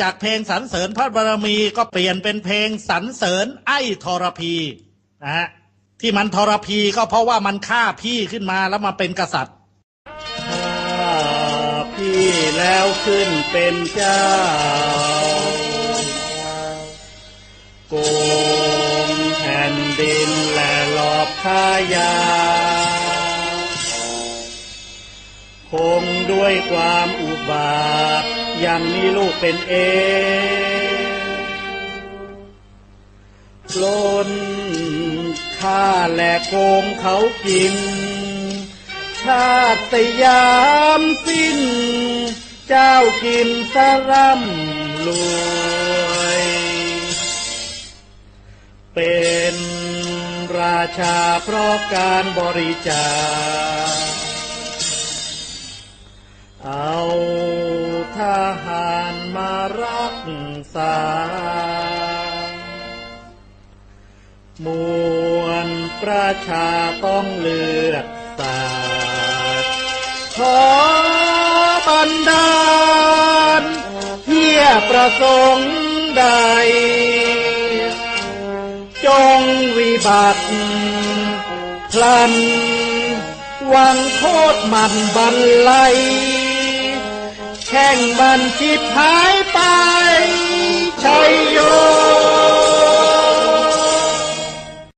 จากเพลงสรรเสริญพระบารมีก็เปลี่ยนเป็นเพลงสรรเสริญไอ้ทรพีนะฮะที่มันทรพีก็เพราะว่ามันฆ่าพี่ขึ้นมาแล้วมาเป็นกษัตริย์ข้าพี่แล้วขึ้นเป็นเจ้าโกงแผ่นดินและหลอกข้ายา คงด้วยความอุบาทยังมีลูกเป็นเองล้นฆ่าแหละโกงเขากิน ชาติยามสิ้น เจ้ากินสร่ำรวย เป็นราชาเพราะการบริจาค เอาทหารมารักษามวลประชาต้องเลือกสาดขอบันดาลเฮียประสงค์ใด จงวิบัติพลันวังโทษมันบันไล งบันทิดหายไปชัยโย